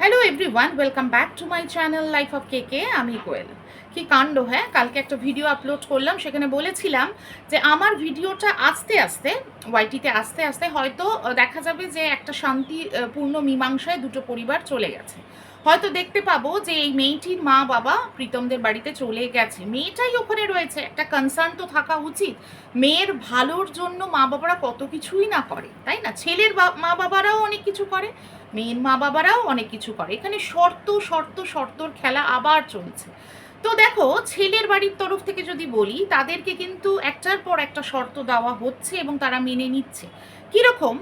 Hello everyone welcome back to my channel life of K K আমি কোয়েল কি কাণ্ড হ্যাঁ? কালকে একটা ভিডিও আপলোড করলাম, সেখানে বলেছিলাম যে আমার ভিডিওটা আস্তে আস্তে ওয়াইটিতে আস্তে আস্তে হয়তো দেখা যাবে যে একটা শান্তিপূর্ণ মীমাংসায় দুটো পরিবার চলে গেছে। হয়তো দেখতে পাবো যে এই মেয়েটির মা বাবা প্রীতমদের বাড়িতে চলে গেছে। মেয়েটাই ওখানে রয়েছে। একটা কনসার্ন তো থাকা উচিত। মেয়ের ভালোর জন্য মা বাবারা কত কিছুই না করে, তাই না? ছেলের মা বাবারাও অনেক কিছু করে, মেয়ের মা বাবারাও অনেক কিছু করে। এখানে শর্ত শর্ত, শর্তর খেলা আবার চলছে। তো দেখো, ছেলের বাড়ির তরফ থেকে যদি বলি, তাদেরকে কিন্তু একটার পর একটা শর্ত দেওয়া হচ্ছে এবং তারা মেনে নিচ্ছে। কীরকম?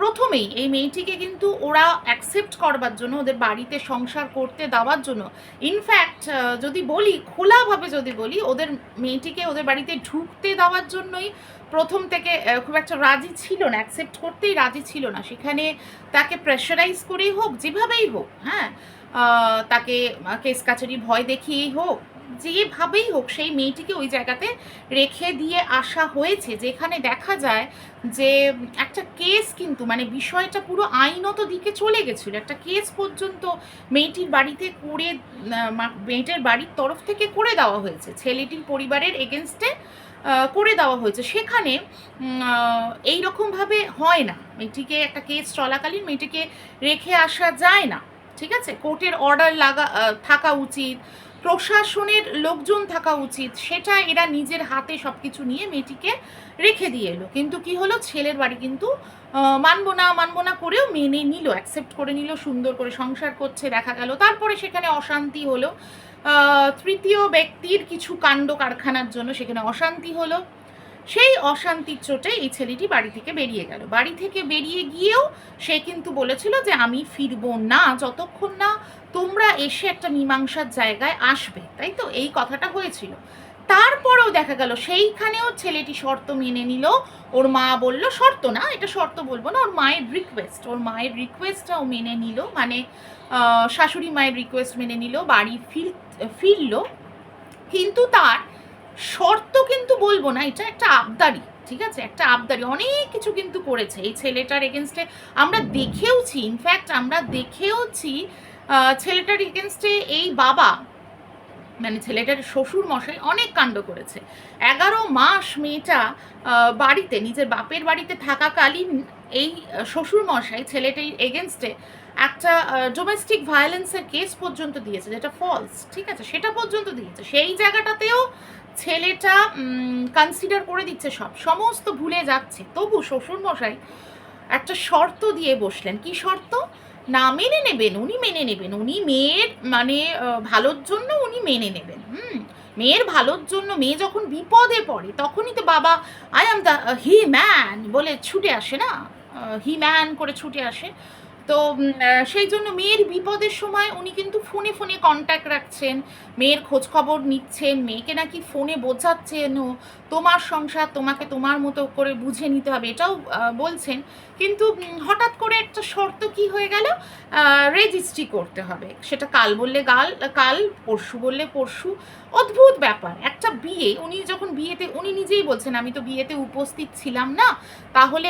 প্রথমেই এই মেয়েটিকে কিন্তু ওরা অ্যাকসেপ্ট করবার জন্য, ওদের বাড়িতে সংসার করতে দেওয়ার জন্য ইনফ্যাক্ট যদি বলি, খোলাভাবে যদি বলি, ওদের মেয়েটিকে ওদের বাড়িতে ঢুকতে দেওয়ার জন্যই প্রথম থেকে খুব একটা রাজি ছিল না অ্যাকসেপ্ট করতেই রাজি ছিল না। সেখানে তাকে প্রেশারাইজ করেই হোক, যেভাবেই হোক হ্যাঁ? তাকে কেস কাছারি ভয় দেখিয়েই হোক, যেভাবেই হোক, সেই মেয়েটিকে ওই জায়গাতে রেখে দিয়ে আসা হয়েছে, যেখানে দেখা যায় যে একটা কেস কিন্তু মানে বিষয়টা পুরো আইনত দিকে চলে গেছিল। একটা কেস পর্যন্ত মেয়েটির বাড়িতে করে মেয়েটার বাড়ির তরফ থেকে করে দেওয়া হয়েছে। ছেলেটির পরিবারের এগেনস্টে করে দেওয়া হয়েছে। সেখানে এই রকমভাবে হয় না। মেয়েটিকে একটা কেস চলাকালীন মেয়েটিকে রেখে আসা যায় না। ঠিক আছে? কোর্টের অর্ডার লাগা থাকা উচিত, প্রশাসনের লোকজন থাকা উচিত, সেটা এরা নিজের হাতে সব কিছু নিয়ে মেয়েটিকে রেখে দিয়ে এলো। কিন্তু কি হলো? ছেলের বাড়ি কিন্তু মানবো না মানবো না করেও মেনে নিল অ্যাকসেপ্ট করে নিল, সুন্দর করে সংসার করছে, দেখা গেল। তারপরে সেখানে অশান্তি হলো। তৃতীয় ব্যক্তির কিছু কাণ্ড কারখানার জন্য সেখানে অশান্তি হলো। সেই অশান্তির চোটে এই ছেলেটি বাড়ি থেকে বেরিয়ে গেল। বাড়ি থেকে বেরিয়ে গিয়েও সে কিন্তু বলেছিল যে, আমি ফিরবো না। যতক্ষণ না তোমরা এসে একটা মীমাংসার জায়গায় আসবে। তাই তো? এই কথাটা হয়েছিল। তারপরেও দেখা গেল, সেইখানেও ছেলেটি শর্ত মেনে নিল। ওর মা বলল, শর্ত না, এটা শর্ত বলব না। ওর মায়ের রিকোয়েস্ট ওর মায়ের রিকোয়েস্টটাও মেনে নিল। মানে শাশুড়ি মায়ের রিকোয়েস্ট মেনে নিল। বাড়ি ফির ফিরলো। কিন্তু তার শর্ত কিন্তু বলব না, এটা একটা আবদারি, ঠিক আছে? একটা আবদারি। অনেক কিছু কিন্তু করেছে এই ছেলেটার এগেনস্টে আমরা দেখেওছি ইনফ্যাক্ট আমরা দেখেওছি ছেলেটার এগেনস্টে এই বাবা মানে ছেলেটার শ্বশুর মশাই অনেক কাণ্ড করেছে। এগারো মাস মেয়েটা বাড়িতে, নিজের বাপের বাড়িতে থাকাকালীন এই শ্বশুর মশাই ছেলেটির এগেনস্টে একটা ডোমেস্টিক ভায়োলেন্সের কেস পর্যন্ত দিয়েছে, যেটা ফলস ঠিক আছে? সেটা পর্যন্ত দিয়েছে। সেই জায়গাটাতেও ছেলেটা কনসিডার করে দিচ্ছে সব। সমস্ত ভুলে যাচ্ছে। তবু শ্বশুর মশাই একটা শর্ত দিয়ে বসলেন। কি শর্ত? না মেনে নেবেন, উনি মেনে নেবেন। উনি মেয়ের মানে ভালোর জন্য উনি মেনে নেবেন। হুম? মেয়ের ভালোর জন্য মেয়ে যখন বিপদে পড়ে, তখনই তো বাবা I am the he man বলে ছুটে আসে না? হি ম্যান করে ছুটে আসে। তো সেই জন্য মেয়ের বিপদের সময় উনি কিন্তু ফোনে ফোনে কন্ট্যাক্ট রাখছেন, মেয়ের খোঁজখবর নিচ্ছেন, মেয়েকে নাকি ফোনে বোঝাচ্ছেন ও তোমার সংসার তোমাকে তোমার মতো করে বুঝে নিতে হবে, এটাও বলছেন। কিন্তু হঠাৎ করে একটা শর্ত কি হয়ে গেল? রেজিস্ট্রি করতে হবে। সেটা কাল বললে গাল, কাল পরশু বললে পরশু অদ্ভুত ব্যাপার। একটা বিয়ে, উনি যখন বিয়েতে, উনি নিজেই বলছেন, আমি তো বিয়েতে উপস্থিত ছিলাম না। তাহলে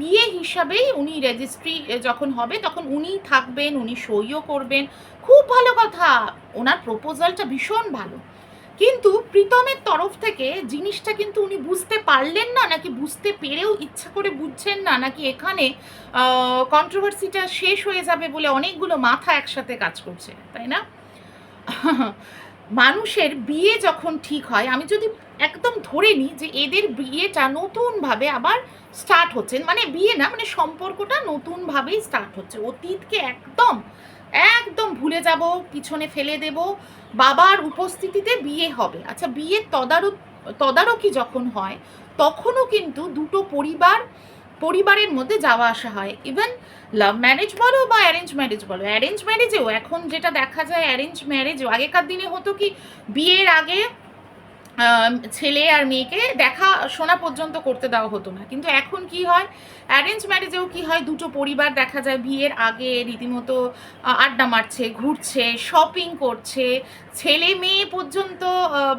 বিয়ে হিসাবেই উনি রেজিস্ট্রি যখন হবে, তখন উনিই থাকবেন, উনি সইও করবেন। খুব ভালো কথা। ওনার প্রপোজালটা ভীষণ ভালো। কিন্তু প্রীতমের তরফ থেকে জিনিসটা কিন্তু উনি বুঝতে পারলেন না, নাকি বুঝতে পেরেও ইচ্ছা করে বুঝছেন না, নাকি এখানে কন্ট্রোভার্সিটা শেষ হয়ে যাবে বলে অনেকগুলো মাথা একসাথে কাজ করছে, তাই না? মানুষের বিয়ে যখন ঠিক হয়, আমি যদি একদম ধরে নিই যে এদের বিয়েটা নতুনভাবে আবার স্টার্ট হচ্ছে মানে বিয়ে না মানে সম্পর্কটা নতুনভাবেই স্টার্ট হচ্ছে। অতীতকে একদম একদম ভুলে যাব, পিছনে ফেলে দেব, বাবার উপস্থিতিতে বিয়ে হবে। আচ্ছা বিয়ের তদারক তদারকি যখন হয়, তখনও কিন্তু দুটো পরিবার পরিবারের মধ্যে যাওয়া আসা হয়। ইভেন লাভ ম্যারেজ বলো বা অ্যারেঞ্জ ম্যারেজ বলো অ্যারেঞ্জ ম্যারেজেও এখন যেটা দেখা যায় অ্যারেঞ্জ ম্যারেজেও আগেকার দিনে হতো কি, বিয়ের আগে ছেলে আর মেয়েকে দেখা শোনা পর্যন্ত করতে দেওয়া হতো না। কিন্তু এখন কি হয় অ্যারেঞ্জ ম্যারেজেও কি হয়, দুটো পরিবার দেখা যায় বিয়ের আগে রীতিমতো আড্ডা মারছে, ঘুরছে শপিং করছে ছেলে মেয়ে পর্যন্ত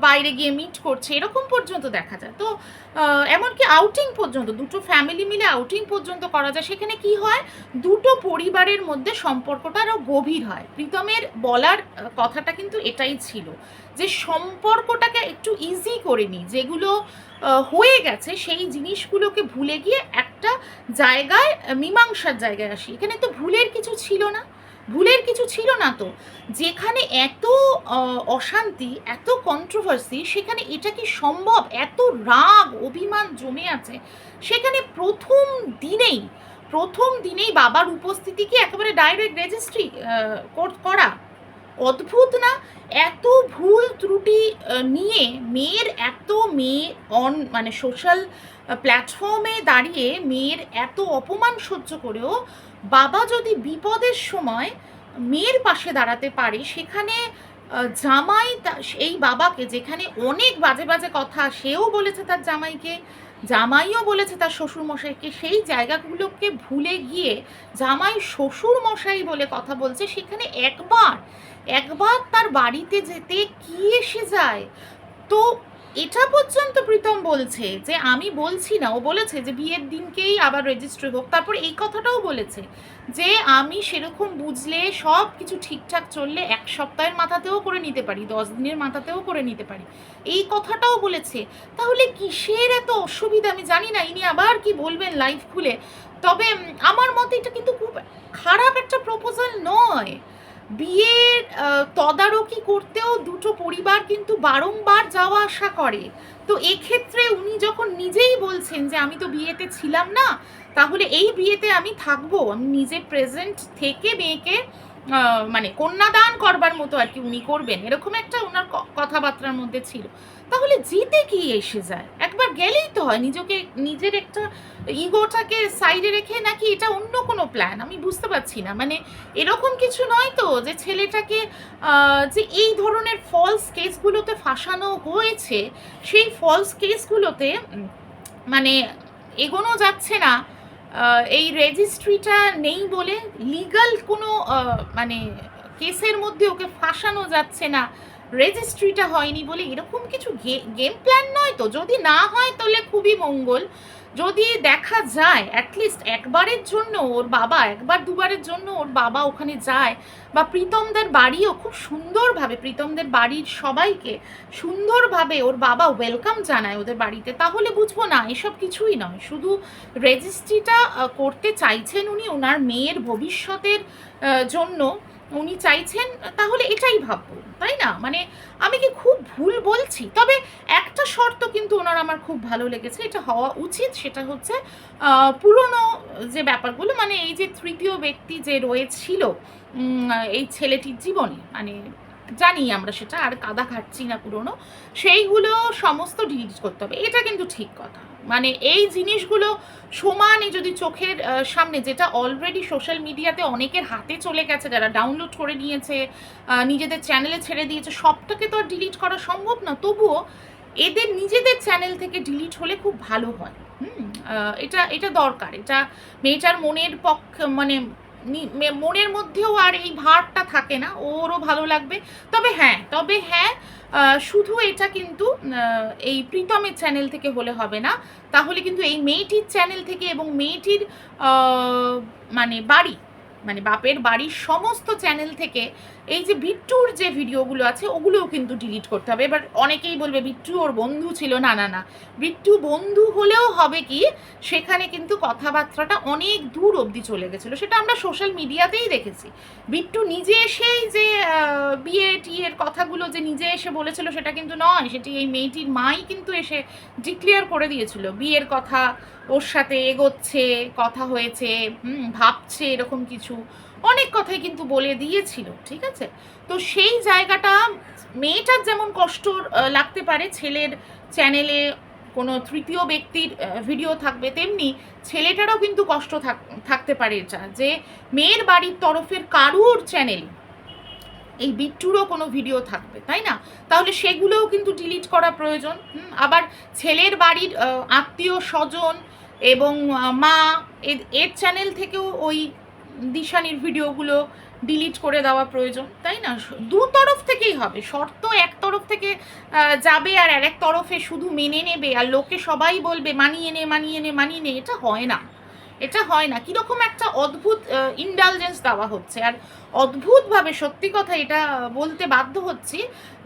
বাইরে গিয়ে মিট করছে, এরকম পর্যন্ত দেখা যায়। তো এমনকি আউটিং পর্যন্ত, দুটো ফ্যামিলি মিলে আউটিং পর্যন্ত করা যায়। সেখানে কি হয়? দুটো পরিবারের মধ্যে সম্পর্কটা আরও গভীর হয়। প্রীতমের বলার কথাটা কিন্তু এটাই ছিল যে সম্পর্কটাকে একটু ইজি করে নিই। যেগুলো হয়ে গেছে, সেই জিনিসগুলোকে ভুলে গিয়ে একটা জায়গায় মীমাংসার জায়গায় আসি। এখানে তো ভুলের কিছু ছিল না। ভুলের কিছু ছিল না তো। যেখানে এত অশান্তি, এত কন্ট্রোভার্সি সেখানে এটা কি সম্ভব? এত রাগ, অভিমান জমে আছে। সেখানে প্রথম দিনেই প্রথম দিনেই বাবার উপস্থিতি কি একেবারে ডাইরেক্ট রেজিস্ট্রি করা অদ্ভুত না? এত ভুল ত্রুটি নিয়ে মেয়ের এত মেয়ে অন মানে সোশ্যাল প্ল্যাটফর্মে দাঁড়িয়ে মেয়ের এত অপমান সহ্য করেও বাবা যদি বিপদের সময় মেয়ের পাশে দাঁড়াতে পারে, সেখানে জামাই এই বাবাকে যেখানে অনেক বাজে বাজে কথা সেও বলেছে তার জামাইকে, জামাইও বলেছে তার শ্বশুরমশাইকে, সেই জায়গাগুলোকে ভুলে গিয়ে জামাই শ্বশুরমশাই বলে কথা বলছে, সেখানে একবার একবার তার বাড়িতে যেতে কি এসে যায়? তো এটা পর্যন্ত প্রীতম বলছে যে আমি বলছি না, ও বলেছে যে বিয়ের দিনকেই আবার রেজিস্ট্রি হোক। তারপর এই কথাটাও বলেছে যে আমি সেরকম বুঝলে সব কিছু ঠিকঠাক চললে এক সপ্তাহের মাথাতেও করে নিতে পারি, দশ দিনের মাথাতেও করে নিতে পারি। এই কথাটাও বলেছে। তাহলে কিসের এত অসুবিধা? আমি জানি না, ইনি আবার কি বলবেন লাইভ খুলে? তবে আমার মতে এটা কিন্তু খুব খারাপ একটা প্রপোজাল নয়। বিয়ের তদারকি করতেও দুটো পরিবার কিন্তু বারংবার যাওয়া আসা করে। তো এক্ষেত্রে উনি যখন নিজেই বলছেন যে, আমি তো বিয়েতে ছিলাম না, তাহলে এই বিয়েতে আমি থাকব। আমি নিজে প্রেজেন্ট থেকে মেয়েকে মানে কন্যাদান করবার মতো আর কি উনি করবেন। এরকম একটা ওনার কথাবার্তার মধ্যে ছিল। তাহলে জিতে কি এসে যায়? একবার গেলেই তো হয়। নিজেকে, নিজের একটা ইগোটাকে সাইডে রেখে নাকি এটা অন্য কোনো প্ল্যান আমি বুঝতে পারছি না। মানে এরকম কিছু নয় তো যে ছেলেটাকে যে এই ধরনের ফলস কেসগুলোতে ফাঁসানো হয়েছে, সেই ফলস কেসগুলোতে মানে এগোনো যাচ্ছে না। এই রেজিস্ট্রিটা নেই বলে লিগাল কোনো মানে কেসের মধ্যে ওকে ফাঁসানো যাচ্ছে না। রেজিস্ট্রিটা হয়নি বলে এরকম কিছু গেম প্ল্যান নয় তো। যদি না হয় তাহলে খুবই মঙ্গল। যদি দেখা যায় অ্যাটলিস্ট একবারের জন্য ওর বাবা, একবার দুবারের জন্য ওর বাবা ওখানে যায়, বা প্রীতমদের বাড়িও খুব সুন্দরভাবে, প্রীতমদের বাড়ির সবাইকে সুন্দরভাবে ওর বাবা ওয়েলকাম জানায় ওদের বাড়িতে, তাহলে বুঝব না, এসব কিছুই নয়। শুধু রেজিস্ট্রিটা করতে চাইছেন উনি ওনার মেয়ের ভবিষ্যতের জন্য। উনি চাইছেন, তাহলে এটাই ভাববো, তাই না? মানে আমি কি খুব ভুল বলছি? তবে একটা শর্ত কিন্তু ওনার আমার খুব ভালো লেগেছে, এটা হওয়া উচিত, সেটা হচ্ছে পুরনো যে ব্যাপারগুলো মানে এই যে তৃতীয় ব্যক্তি যে রয়েছিল এই ছেলেটির জীবনে মানে জানি আমরা সেটা, আর কাদা খাচ্ছি না পুরনো, সেইগুলো সমস্ত ডিলিট করতে হবে। এটা কিন্তু ঠিক কথা। মানে এই জিনিসগুলো সমানে যদি চোখের সামনে যেটা অলরেডি সোশ্যাল মিডিয়াতে অনেকের হাতে চলে গেছে, যারা ডাউনলোড করে নিয়েছে নিজেদের চ্যানেলে ছেড়ে দিয়েছে, সবটাকে তো আর ডিলিট করা সম্ভব না। তবুও এদের নিজেদের চ্যানেল থেকে ডিলিট হলে খুব ভালো হয়। হুম এটা এটা দরকার। এটা মেয়েটার মনের পক্ষ মানে মনের মধ্যেও আর এই ভারটা থাকে না, ওরও ভালো লাগবে। তবে হ্যাঁ তবে হ্যাঁ শুধু এটা কিন্তু এই প্রীতমের চ্যানেল থেকে হলে হবে না। তাহলে কিন্তু এই মেয়েটির চ্যানেল থেকে এবং মেয়েটির মানে বাড়ি মানে বাপের বাড়ির সমস্ত চ্যানেল থেকে এই যে বিট্টুর যে ভিডিওগুলো আছে, ওগুলোও কিন্তু ডিলিট করতে হবে। এবার অনেকেই বলবে, বিট্টু, ওর বন্ধু ছিল। না না না। বিট্টু বন্ধু হলেও হবে কি, সেখানে কিন্তু কথাবার্তাটা অনেক দূর অবধি চলে গেছিল। সেটা আমরা সোশ্যাল মিডিয়াতেই দেখেছি। বিট্টু নিজে এসেই যে বিয়ে টিয়ের কথাগুলো যে নিজে এসে বলেছিল, সেটা কিন্তু নয়। সেটি এই মেয়েটির মাই কিন্তু এসে ডিক্লেয়ার করে দিয়েছিল। বিয়ের কথা, ওর সাথে এগোচ্ছে, কথা হয়েছে ভাবছে, এরকম কিছু। অনেক কথাই কিন্তু বলে দিয়েছিল, ঠিক আছে? তো সেই জায়গাটা মেয়েটার যেমন কষ্ট লাগতে পারে, ছেলের চ্যানেলে কোনো তৃতীয় ব্যক্তির ভিডিও থাকবে, তেমনি ছেলেটারও কিন্তু কষ্ট থাক- থাকতে পারে এটা, যে মেয়ের বাড়ির তরফের কারুর চ্যানেল এই বিট্টুরও কোনো ভিডিও থাকবে, তাই না? তাহলে সেগুলোও কিন্তু ডিলিট করা প্রয়োজন আবার ছেলের বাড়ির আত্মীয় স্বজন এবং মা এর চ্যানেল থেকেও ওই দিশানির ভিডিওগুলো ডিলিট করে দেওয়া প্রয়োজন, তাই না? দু তরফ থেকেই হবে, শর্ত এক তরফ থেকে যাবে আর আর এক তরফে শুধু মেনে নেবে, আর লোকে সবাই বলবে, মানিয়ে নে মানিয়ে নে মানিয়ে নে। এটা হয় না, এটা হয় না। কীরকম একটা অদ্ভুত ইন্ডালজেন্স দেওয়া হচ্ছে। আর অদ্ভুতভাবে, সত্যি কথা এটা বলতে বাধ্য হচ্ছি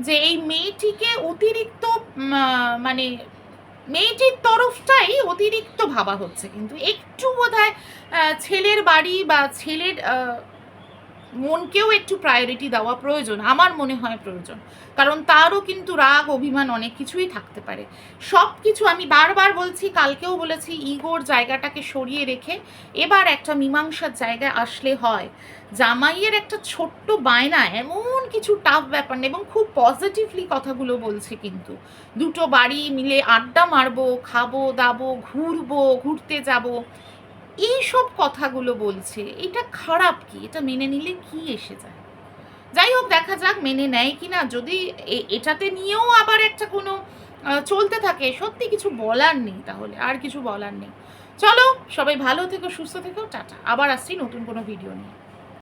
যে এই মেয়েটিকে অতিরিক্ত মানে মেয়েটির তরফটাই অতিরিক্ত ভাবা হচ্ছে। কিন্তু একটু বোধ ছেলের বাড়ি বা ছেলের মনকেও একটু প্রায়োরিটি দেওয়া প্রয়োজন, আমার মনে হয় প্রয়োজন। কারণ তারও কিন্তু রাগ, অভিমান অনেক কিছুই থাকতে পারে। সব কিছু আমি বারবার বলছি, কালকেও বলেছি, ইগোর জায়গাটাকে সরিয়ে রেখে এবার একটা মীমাংসার জায়গায় আসলে হয়। জামাইয়ের একটা ছোট্ট বায়না, এমন কিছু টাফ ব্যাপার এবং খুব পজিটিভলি কথাগুলো বলছে কিন্তু। দুটো বাড়ি মিলে আড্ডা মারবো, খাব, দাবো, ঘুরবো, ঘুরতে যাব। এইসব কথাগুলো বলছে, এটা খারাপ কি? এটা মেনে নিলে কি এসে যায়? যাই হোক, দেখা যাক মেনে নেয় কি না। যদি এটাতে নিয়েও আবার একটা কোনো চলতে থাকে, সত্যি কিছু বলার নেই তাহলে, আর কিছু বলার নেই। চলো, সবাই ভালো থেকো, সুস্থ থেকো, টাটা। আবার আসছি নতুন কোনো ভিডিও নিয়ে।